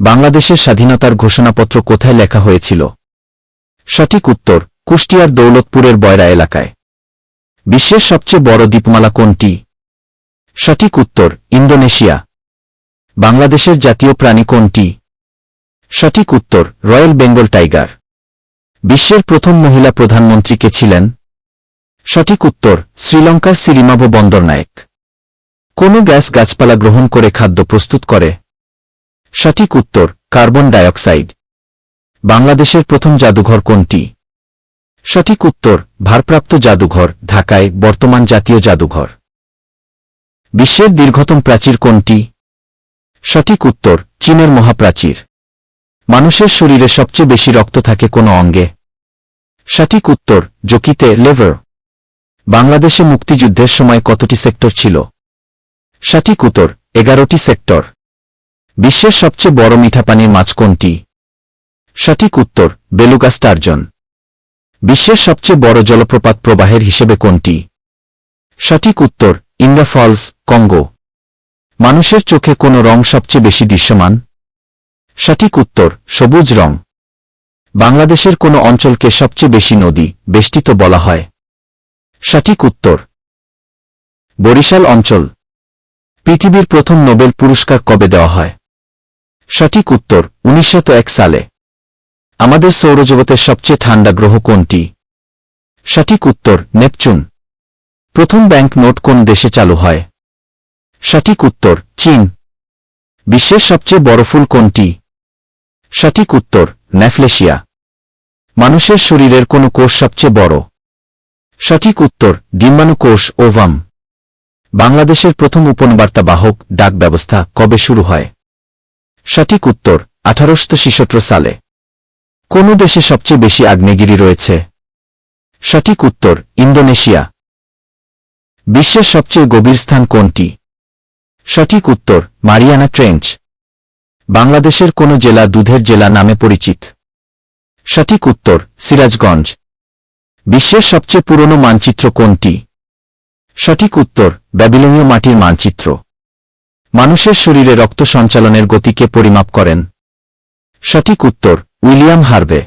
বাংলাদেশের স্বাধীনতার ঘোষণাপত্র কোথায় লেখা হয়েছিল? সঠিক উত্তর, কুষ্টিয়ার দৌলতপুরের বয়রা এলাকায়। বিশ্বের সবচেয়ে বড় দ্বীপমালা কোনটি? সঠিক উত্তর, ইন্দোনেশিয়া। বাংলাদেশের জাতীয় প্রাণী কোনটি? সঠিক উত্তর, রয়্যাল বেঙ্গল টাইগার। বিশ্বের প্রথম মহিলা প্রধানমন্ত্রী কে ছিলেন? সঠিক উত্তর, শ্রীলঙ্কার সিরিমাবো বন্দরনায়েক কোন গ্যাস গাছপালা গ্রহণ করে খাদ্য প্রস্তুত করে? সঠিক উত্তর, কার্বন ডাইঅক্সাইড। বাংলাদেশের প্রথম জাদুঘর কোনটি? সঠিক উত্তর, ভারপ্রাপ্ত জাদুঘর, ঢাকায় বর্তমান জাতীয় জাদুঘর। বিশ্বের দীর্ঘতম প্রাচীর কোনটি? সঠিক উত্তর, চীনের মহাপ্রাচীর। মানুষের শরীরে সবচেয়ে বেশি রক্ত থাকে কোনো অঙ্গে? সঠিক উত্তর, জকিতে লেভার। বাংলাদেশে মুক্তিযুদ্ধের সময় কতটি সেক্টর ছিল? সঠিক উত্তর, এগারোটি সেক্টর। বিশ্বের সবচেয়ে বড় মিঠা পানির মাছ কোনটি? সঠিক উত্তর বেলুগা স্টার্জন। বিশ্বের সবচেয়ে বড় জলপ্রপাত প্রবাহের হিসেবে কোনটি? সঠিক উত্তর ইন্দা ফলস, কঙ্গো। মানুষের চোখে কোন রং সবচেয়ে বেশি দৃশ্যমান? সঠিক উত্তর, সবুজ রং। বাংলাদেশের কোন অঞ্চলকে সবচেয়ে বেশি নদী, বেষ্টিত বলা হয়। সঠিক উত্তর, বরিশাল অঞ্চল। পৃথিবীর প্রথম নোবেল পুরস্কার কবে দেওয়া হয়? সঠিক উত্তর উনিশশো সালে। আমাদের সৌরজগতের সবচেয়ে ঠান্ডা গ্রহ কোনটি? সঠিক উত্তর, নেপচুন। প্রথম ব্যাংক নোট কোন দেশে চালু হয়? সঠিক উত্তর, চীন। বিশ্বের সবচেয়ে বড় ফুল কোনটি? সঠিক উত্তর, ন্যাফলেশিয়া। মানুষের শরীরের কোন কোষ সবচেয়ে বড়? সঠিক উত্তর, ডিম্বাণু কোষ, ওভাম। বাংলাদেশের প্রথম উপনবার্তা বাহক ডাক ব্যবস্থা কবে শুরু হয়? সঠিক উত্তর, আঠারোশো সালে। কোন দেশে সবচেয়ে বেশি আগ্নেয়গিরি রয়েছে? সঠিক উত্তর, ইন্দোনেশিয়া। বিশ্বের সবচেয়ে গভীর স্থান কোনটি? সঠিক উত্তর, মারিয়ানা ট্রেঞ্চ। বাংলাদেশের কোন জেলা দুধের জেলা নামে পরিচিত? সঠিক উত্তর, সিরাজগঞ্জ। বিশ্বের সবচেয়ে পুরনো মানচিত্র কোনটি? সঠিক উত্তর, ব্যাবিলনীয় মাটির মানচিত্র। মানুষের শরীরে রক্ত সঞ্চালনের গতিকে পরিমাপ করেন। সঠিক উত্তর উইলিয়াম হার্ভে।